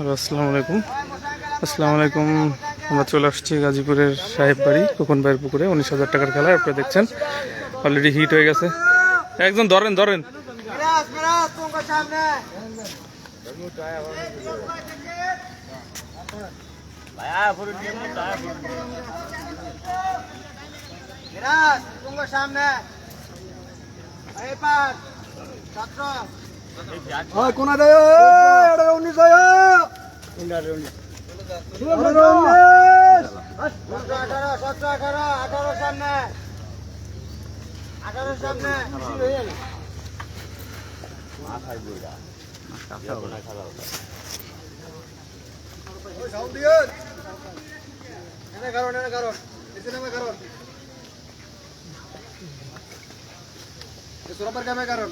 আসসালামু আলাইকুম। আসসালামু আলাইকুম। আমরা চলে আসছি গাজীপুরের সাহেব বাড়ি, খোকন ভাইয়ের পুকুরে। উনিশ হাজার টাকার খেলা আপনারা দেখছেন অলরেডি হিট হয়ে গেছে। একজন ধরেন ধরেন। হয় কোনা দেয়? এটা উনিশ হয় সতেরো আঠারো সতেরো আঠারো আঠারো সামনে আঠারো সামনে এনে কারণ এনে কারণ নিচে নামে কারণ সুরাপার কামে কারণ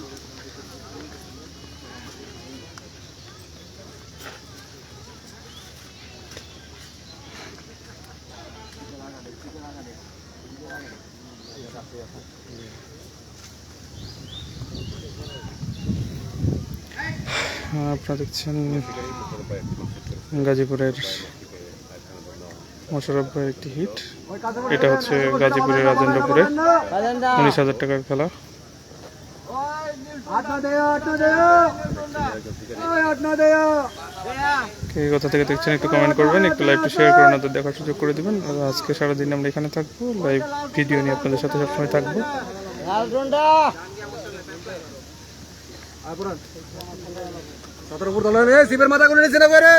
হ্যাঁ, আপনারা দেখছেন গাজীপুরের মোশারফ ভাই একটি হিট এটা হচ্ছে গাজীপুরের রাজেন্দ্রপুরে। উনিশ হাজার টাকার খেলা আট না দেয় আট না দেয় ওই আট না দেয় কে কোথা থেকে দেখছেন একটু কমেন্ট করবেন একটু লাইভটা শেয়ার করে আপনাদের দেখার সুযোগ করে দিবেন। আর আজকে সারাদিন আমরা এখানে থাকব লাইভ ভিডিও নিয়ে আপনাদের সাথে সবসময় থাকব। শিবের মাথা করে নিচে নামে রে।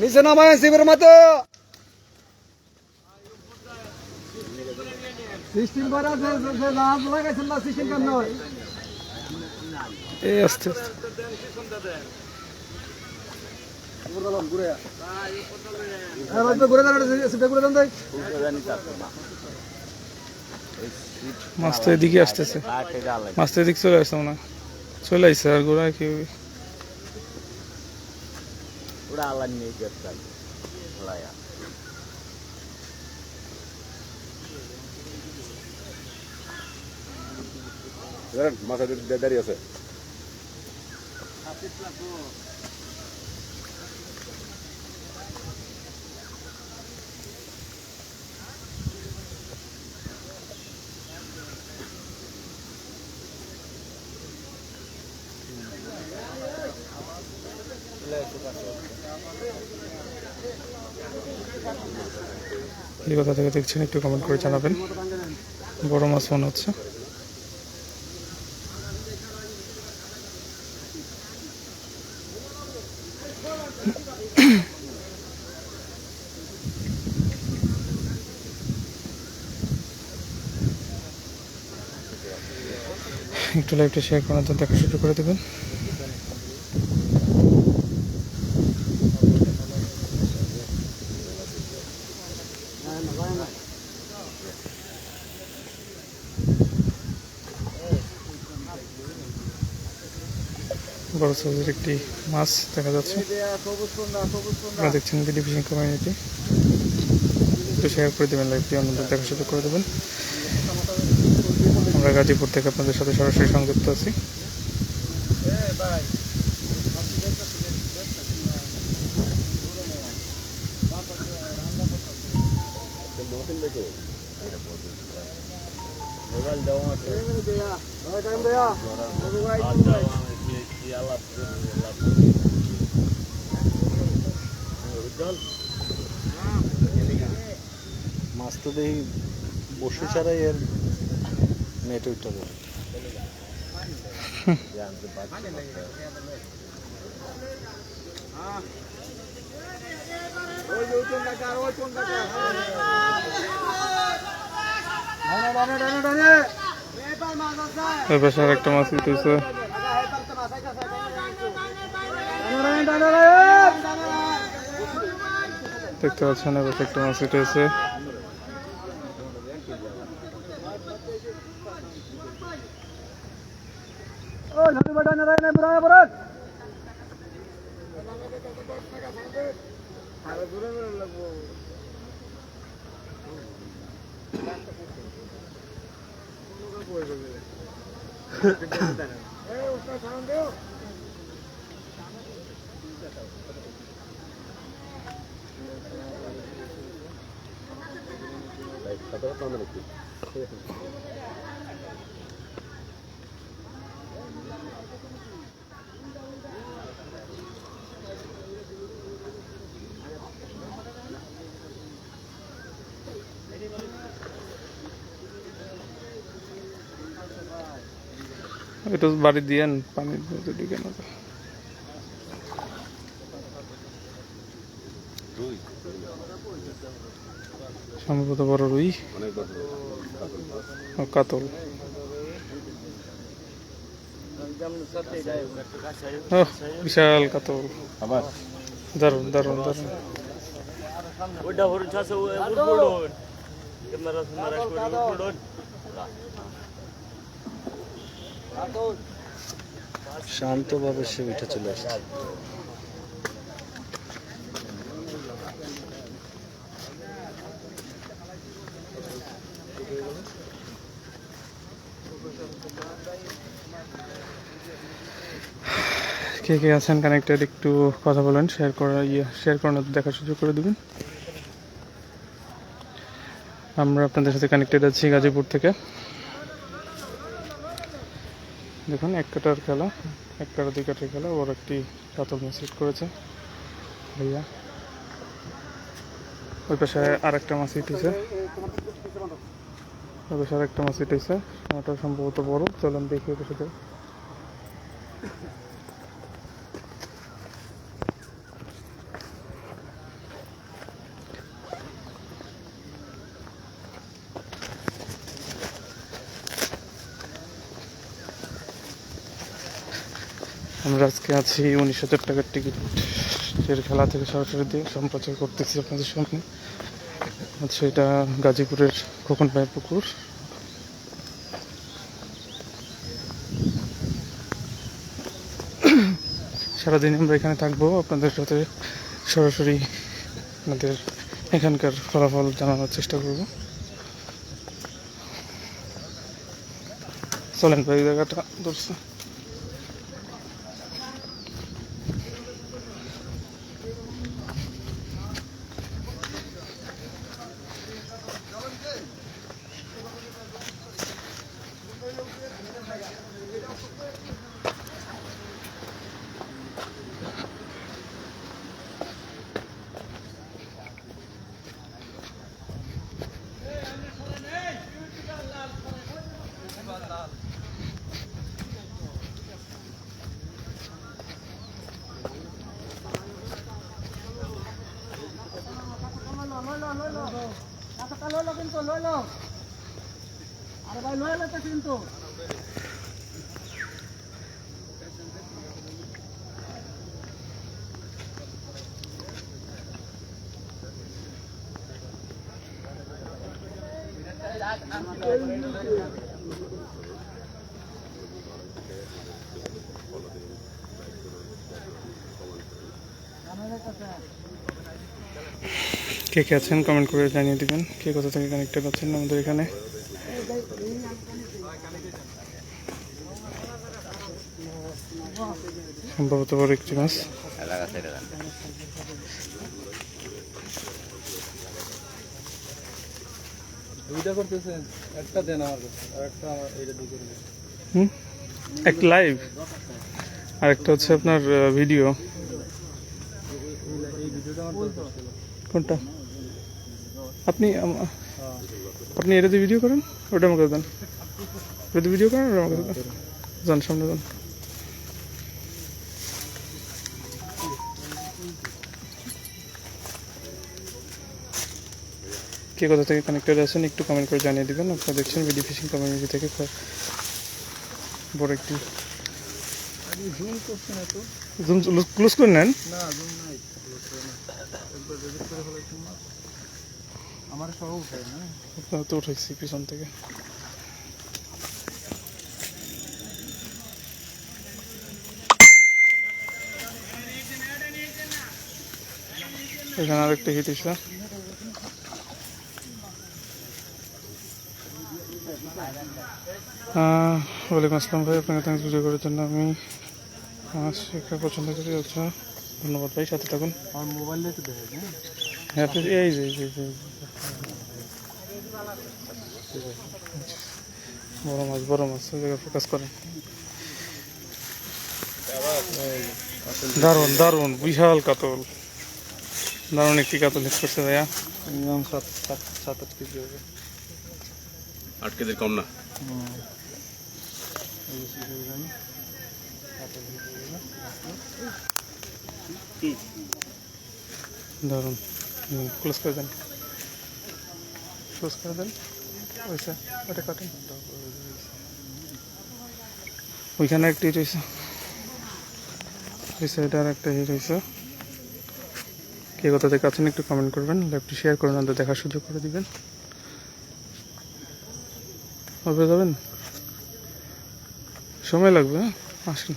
নিচে নামায় শিবের মাথা। সিস্টেম করা লাগাইছেন না সিস্টেম কেন এই আস্তে দেয় এদিকে আসতেছে মাছ এদিকে চলে আসছে মনে হয়। চলে আসছে আর গোড়া কি হবে? মাথা দাঁড়িয়ে আছে এই কথা থেকে দেখছেন একটু কমেন্ট করে জানাবেন। বড় মাছ মনে হচ্ছে। একটু লাইভটা শেয়ার করে আপনাদের দেখা শুরু করে দেবেন। বড় সাইজের একটি মাছ দেখা যাচ্ছে। আপনারা দেখছেন বিডি ফিশিং কমিউনিটি একটু শেয়ার করে দেবেন লাইভটি অন্যদের দেখা শুরু করে দেবেন। আমরা গাজীপুর থেকে আপনাদের সাথে সরাসরি সংযুক্ত আছি। মাছ তো দেখি বসে ছাড়াই এর নেট উঠতে ওই পাশে আর একটা মাছ উঠেছে দেখতে পাচ্ছেন এবার একটা মাছ উঠেছে। ও ঝাড়ু বাটা না রায় না বুড়া বরাত। একটু বাড়ি দিয়েন পানি ঢুকে না সম্ভবত বড় রুই। কাতল। বিশাল কাতল। আবার। দারুণ দারুণ দারুণ। Udah hurun শান্তভাবে সে উঠে চলে আসছে। কে কে আছেন? কানেক্টেড একটু কথা বলেন শেয়ার করা ইয়ে শেয়ার করানোর দেখার সুযোগ করে দেবেন। আমরা আপনাদের সাথে কানেক্টেড আছি গাজীপুর থেকে। দেখুন, এক কাটার খেলা, এক কাটা, দুই কাটার খেলা, ওর একটি কাতল মাছ করেছে। ভাইয়া। ওই পাশে আর একটা মাছ হয়েছে। ওই পাশে আর একটা মাছ হয়েছে। ওটা সম্ভবত বড়। চলুন দেখি ওই পাশে আমরা আজকে আছি উনিশ হাজার টাকার টিকিট এর খেলা থেকে সরাসরি দিয়ে সম্প্রচার করতেছি আপনাদের সামনে। আচ্ছা এটা গাজীপুরের খোকন পায়ের পুকুর। সারাদিন আমরা এখানে থাকব, আপনাদের সাথে সরাসরি আপনাদের এখানকার ফলাফল জানানোর চেষ্টা করব। চলেন ভাই, জায়গাটা ধরছে। ললো কিন্তু ললো আরে ভাই ললো তো কিন্তু। কে কে আছেন কমেন্ট করে জানিয়ে দিবেন। কে কোথা থেকে কানেক্টেড আছেন আমাদের এখানে? সম্ভবত বড় একটি মাছ দুইটা করতেছেন একটা দেন আমার আর একটা এইটা দিয়ে করে হুম? একটা লাইভ আর একটা হচ্ছে আপনার ভিডিও। কোনটা? আপনি আপনি এটাতে ভিডিও করেন, ওটা আমাকে দেন। ওটাতে ভিডিও করেন, ওটা আমাকে দেন। যান, সামনে যান। কে কোথা থেকে কানেক্টেড আছেন, একটু কমেন্ট করে জানিয়ে দিবেন। আপনারা দেখছেন ভিডিও ফিশিং কমিউনিটি থেকে বড় একটি ক্লোজ করে নেন। না একবার রেজেক্ট করে ফেলাইছি না আমার সহ উঠায় না? তো উঠেছি পিছন থেকে। এখানে আরেকটা হিট এসে ওয়ালাইকুম আসসালাম ভাই আপনাকে থ্যাংকস ভিডিও করার জন্য আমি শিক্ষা পছন্দ করি আচ্ছা ধন্যবাদ ভাই সাথে থাকুন। আমার মোবাইলে দেখে হ্যাঁ? আপনি এই যে এই যে, এই যে। বড় মাছ বড় মাছ ওই জায়গায় ফোকাস করেন দারুণ দারুণ বিশাল কাতল। দারুণ একটি কাতল হিট করছে ভাইয়া। মিনিমাম সাত সাত সাত আট কেজি হবে। আট কেজির কম না? দারুণ। ক্লোজ করে দেন। ক্লোজ করে দেন। ওইসা ওটা কাটেন ওইখানে একটা হয়েছে। ওই সাইডে আর একটা হিট হয়েছে। কে কোথা থেকে আছেন একটু কমেন্ট করবেন লাইভটি শেয়ার করে আমাদের দেখার সুযোগ করে দিবেন। হবে যাবেন? সময় লাগবে হ্যাঁ? আসেন।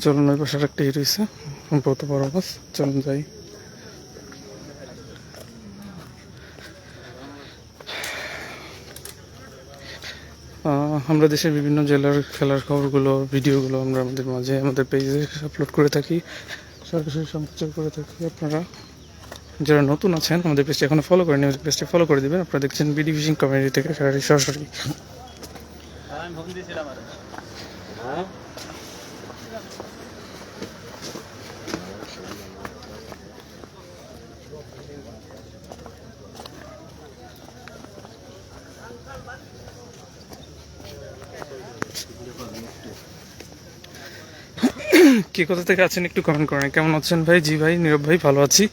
চলুন, ওই পাশে একটা হিট হয়েছে। সম্ভবত বড় মাছ চলুন যাই। আমরা দেশের বিভিন্ন জেলার খেলার খবরগুলো ভিডিওগুলো আমরা আমাদের মাঝে আমাদের পেজে আপলোড করে থাকি। সরাসরি সম্প্রচার করে থাকি আপনারা। যারা নতুন আছেন আমাদের পেজটি এখনও ফলো করেনি আমাদের পেজটি ফলো করে দিবেন। আপনারা দেখছেন বিডি ফিশিং কমিউনিটি থেকে সরাসরি। সরাসরি কে কোথা থেকে আছেন একটু কমেন্ট করেন কেমন আছেন ভাই? জি ভাই, নীরব ভাই, ভালো আছি।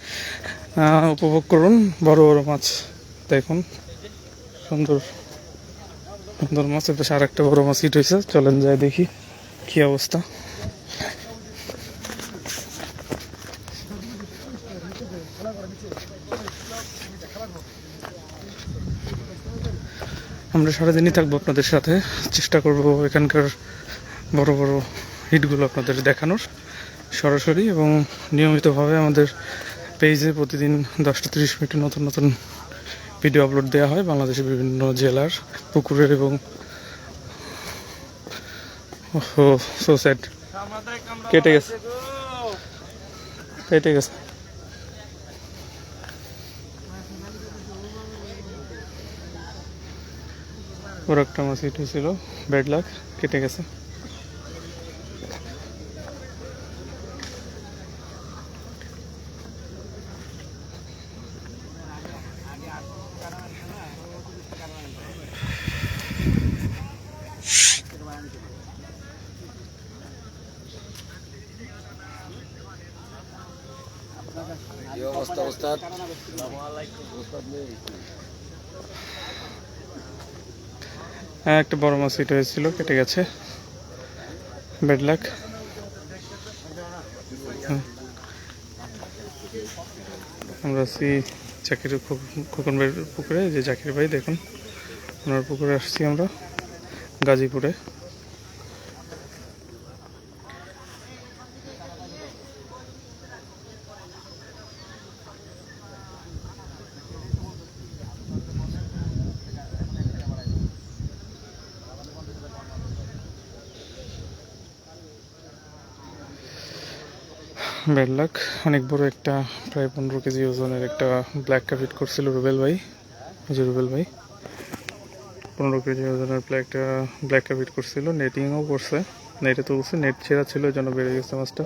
উপভোগ করুন, বড় বড় মাছ দেখুন। সুন্দর সুন্দর মাছ এবার আর একটা বড় মাছ হিট হয়েছে। চলেন যাই দেখি কি অবস্থা। আমরা সারাদিনই থাকব আপনাদের সাথে। চেষ্টা করব এখানকার বড় বড় হিটগুলো আপনাদের দেখানোর সরাসরি এবং নিয়মিতভাবে আমাদের পেজে প্রতিদিন দশটা তিরিশ মিনিটে নতুন নতুন ভিডিও আপলোড দেওয়া হয় বাংলাদেশের বিভিন্ন জেলার পুকুরের এবং ওহো সো স্যাড কেটে গেছে। কেটে গেছে। ওর একটা মাছ হিট হয়েছিল ব্যাড লাক কেটে গেছে কি অবস্থা অবস্থা হ্যাঁ একটা বড় মাছ হিট হয়েছিল কেটে গেছে। ব্যাড লাক আমরা আছি চাকির খোকন ভাইয়ের পুকুরে যে জাকির ভাই, দেখুন। ওনার পুকুরে আসছি আমরা, গাজীপুরে। ব্যাড লাক অনেক বড় একটা প্রায় পনেরো কেজি ওজনের একটা ব্ল্যাক কাপিট করছিল রুবেল ভাই। যে রুবেল ভাই, পনেরো কেজি ওজনের ব্ল্যাকটা ব্ল্যাক কাপিট করছিল নেটিংও করছে। নেটে তুলছে নেট ছেঁড়া ছিল ওই জন্য বেড়ে গেছে মাছটা।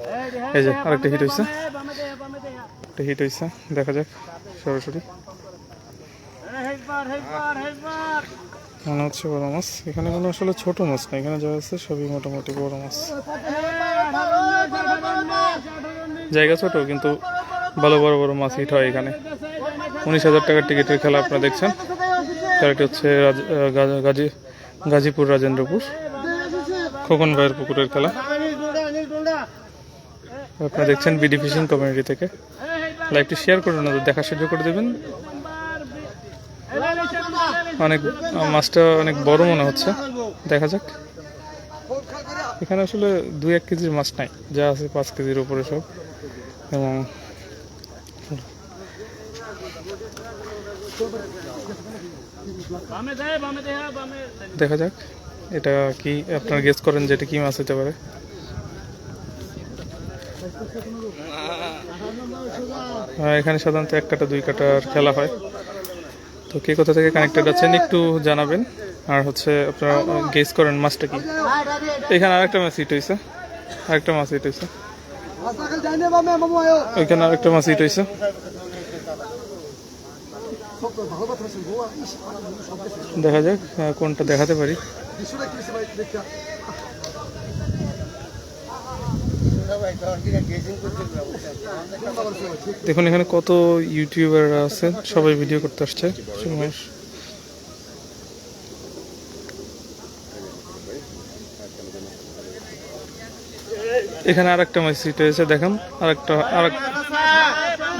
এই যে আরেকটা হিট হয়েছে একটা হিট হয়েছে দেখা যাক, সরাসরি। মনে হচ্ছে বড় মাছ। এখানে কোনো আসলে ছোট মাছ না, এখানে যা আছে সবই মোটামুটি বড় মাছ। জায়গা ছোট, কিন্তু ভালো বড় বড় মাছ হিট হয় এখানে। উনিশ হাজার টাকার টিকিটের খেলা আপনারা দেখছেন। খেলাটি হচ্ছে গাজী গাজীপুর রাজেন্দ্রপুর। খোকন ভাইয়ের পুকুরের খেলা। আপনারা দেখছেন বিডি ফিশিং কমিউনিটি থেকে। লাইভটি শেয়ার করে ওনাদের দেখার সুযোগ করে দেবেন। অনেক, মাছটা অনেক বড় মনে হচ্ছে। দেখা যাক। এখানে আসলে দুই এক কেজির মাছ নাই যা আছে পাঁচ কেজির উপরে সব। এবং বামে দেখা যাক এটা কি আপনার গেস করেন যে এটা কি মাছ হতে পারে? আর এখানে সাধারণত এক কাটা দুই কাটার খেলা হয়। তো কে কোথা থেকে কানেক্টেড আছেন একটু জানাবেন। আর হচ্ছে আপনারা গেস করেন মাছটা কি। এখানে আরেকটা মাছ হিট হয়েছে আরেকটা মাছ হিট হয়েছে ওইখানে আরেকটা মাছ হিট হয়েছে দেখা যাক কোনটা দেখাতে পারি। দেখুন, এখানে কত ইউটিউবাররা আছে, সবাই ভিডিও করতে আসছে। এখানে আরেকটা মাছ সিট হয়েছে, দেখেন। আরেকটা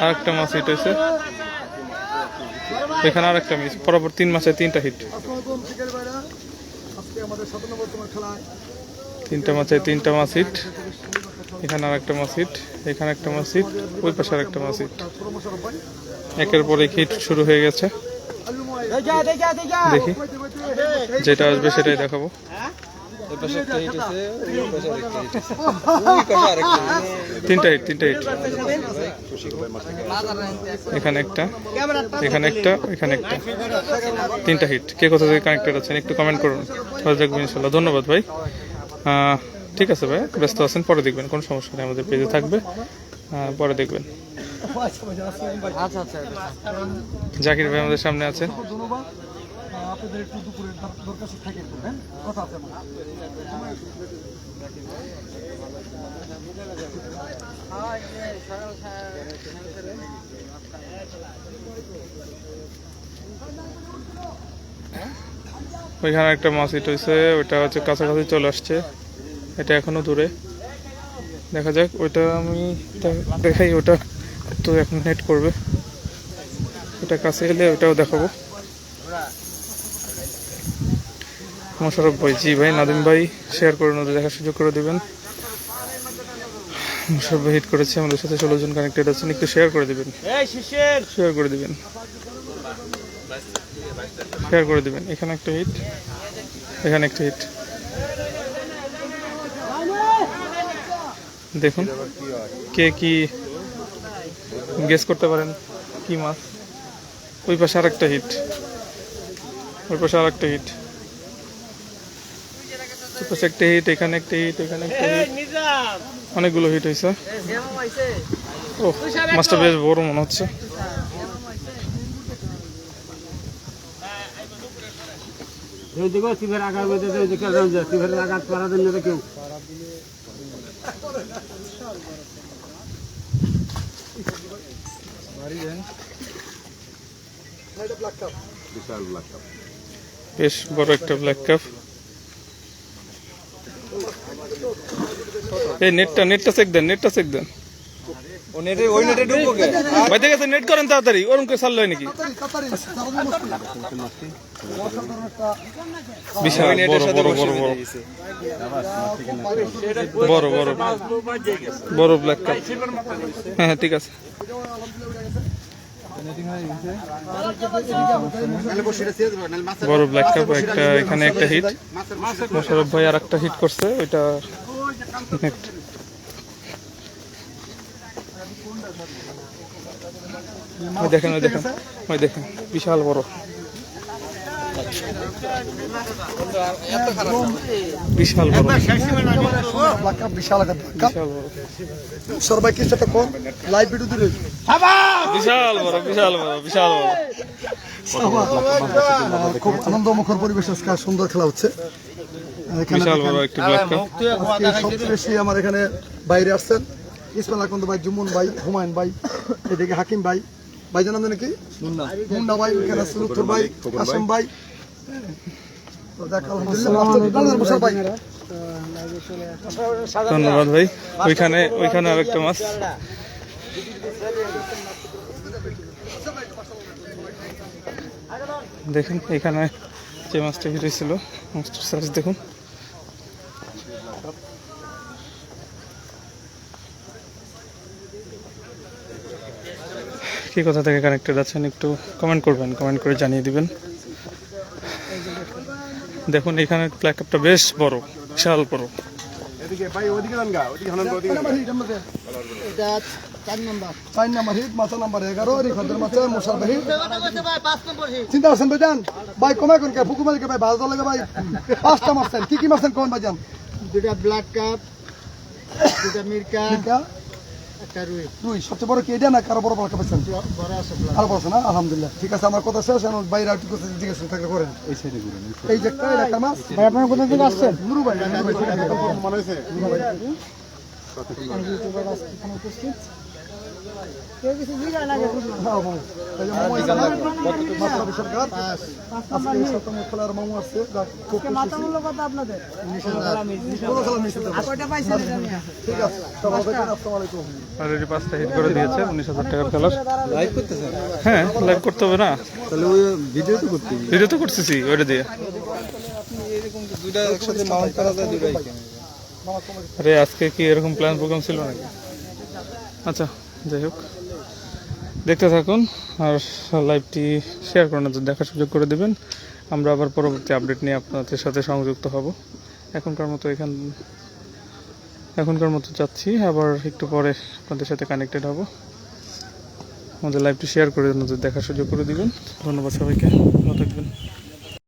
আর একটা মাছ হিট হয়েছে। এখানে আর একটা মিস পরপর তিন মাসে তিনটা হিট তিনটা মাছে তিনটা মাছ হিট এখানে আর একটা মাছ হিট এখানে একটা মাছ হিট ওই পাশে আরেকটা মাছ হিট একের পর এক হিট শুরু হয়ে গেছে। তিনটা হিট তিনটা হিট এখানে একটা এখানে একটা এখানে একটা। তিনটা হিট। কে কোথা থেকে কানেক্টেড আছেন একটু কমেন্ট করুন। ভালো থাকবেন ইনশাল্লাহ। ধন্যবাদ ভাই। ঠিক আছে ভাই ব্যস্ত আছেন পরে দেখবেন কোনো সমস্যা নেই আমাদের পেজে থাকবে। পরে দেখবেন। আচ্ছা আচ্ছা। জাকির ভাই আমাদের সামনে আছে। আপনাদের একটু দুপুরের দর- দরকার থাকে হ্যাঁ কথা আছে ওইখানে একটা মাছ হিট হয়েছে ওইটা হচ্ছে কাছাকাছি চলে আসছে। এটা এখনও দূরে। দেখা যাক, ওইটা আমি দেখাই, ওটা তো এখন নেট করবে। ওটা কাছে এলে ওটাও দেখাবো। মোশারফ ভাই জি ভাই নাদিম ভাই শেয়ার করে ওদের দেখার সুযোগ করে দেবেন। মোশারফ ভাই হিট করেছে আমাদের সাথে ষোলো জন কানেক্টেড আছেন একটু শেয়ার করে দেবেন। শেয়ার করে দেবেন। শেয়ার করে দেবেন। এখানে একটা হিট এখানে একটা হিট দেখুন কে কি গেস করতে পারেন? কি মাছ? ওই পাশে আরেকটা হিট ওই পাশে আরেকটা হিট ওই পাশে একটা হিট এখানে একটা হিট এখানে একটা হিট অনেকগুলো হিট হয়েছে। ও মাছটা বেশ বড় মনে হচ্ছে। এই দেখো শিবের আঘাত বেঁধে শিবের আঘাত দেন না কেউ। বেশ বড় একটা ব্ল্যাক কাপ এই নেটটা নেটটা চেক দেন নেটটা চেক দেন। ওই নেটে ঢুকবো কে? ভাই দেখেছে নেট করেন তাড়াতাড়ি ওরকম করে চাললো নাকি? বিশাল বড় বড় বড় বড়। বড় বড় ব্ল্যাক হ্যাঁ হ্যাঁ ঠিক আছে। বড় ব্ল্যাক কাপ একটা এখানে একটা হিট মোশারফ ভাই আর একটা হিট করছে ওইটা দেখেন ওই দেখেন ওই দেখেন। বিশাল বড়। বিশাল বড়। একটা সবাই কিছু একটা কম? লাইভ ভিডিও দিলে। বিশাল বড় বিশাল বড় বিশাল বড়। খুব আনন্দমুখর পরিবেশ আজকে সুন্দর খেলা হচ্ছে। বিশাল বড় একটি সবচেয়ে বেশি আমার এখানে বাইরে আসছেন। ইসমাইল আকন্দ ভাই জুমন ভাই হুমায়ুন ভাই এদিকে হাকিম ভাই। ভাই জানান নাকি? মুন্না। ভাই এখানে ভাই আসম ভাই ধন্যবাদ ভাই। ওইখানে ওইখানে আরেকটা মাছ। দেখুন এখানে যে মাছটা হিটেছিল মাছটার সাইজ দেখুন। কি কথা থেকে কানেক্টেড আছেন একটু কমেন্ট করবেন কমেন্ট করে জানিয়ে দিবেন। দেখুন এখানে ব্ল্যাক কাপটা বেশ বড় বিশাল বড়। চিন্তা করছেন ভাইজান ভাই কমে কোন কে? ফুকু মালিকে ভাই বাজার লাগে ভাই। পাঁচটা মারছেন কি কি মারছেন কোন ভাইজান দুটা ব্লাড কাপ দুটা মিরকা? রুই সবচেয়ে বড় কি? এটা না কারও বড় বড় পাইছেন বড় আছে blood। আর বলছে না? আলহামদুলিল্লাহ। ঠিক আছে আমার কথা শেষ এখন বাইরে আর কিছু জিজ্ঞেস থাকলে করেন। এই যে একটা এটা মাছ। ভাই আপনারা কোথা থেকে আসছেন? নুরু ভাই নুরু ভাই মনে হয়েছে কেউ কিছু অলরেডি পাঁচটা হিট করে দিয়েছে উনিশ হাজার টাকার খেলার। লাইভ হ্যাঁ লাইভ করতে হবে না। তাহলে ওই ভিডিও তো করতে ভিডিও তো করতেছি ওইটা দিয়ে। দুইটা একসাথে মাউন্ট করা যায় দুইটাই আরে আজকে কি এরকম প্ল্যান প্রোগ্রাম ছিল নাকি? আচ্ছা। যাই হোক, দেখতে থাকুন আর লাইভটি শেয়ার করে নজর দেখার সুযোগ করে দেবেন। আমরা আবার পরবর্তী আপডেট নিয়ে আপনাদের সাথে সংযুক্ত হব। এখনকার মতো এখান, এখনকার মতো যাচ্ছি। আবার একটু পরে আপনাদের সাথে কানেক্টেড হব। আমাদের লাইভটি শেয়ার করে দেখার সুযোগ করে দিবেন। ধন্যবাদ সবাইকে।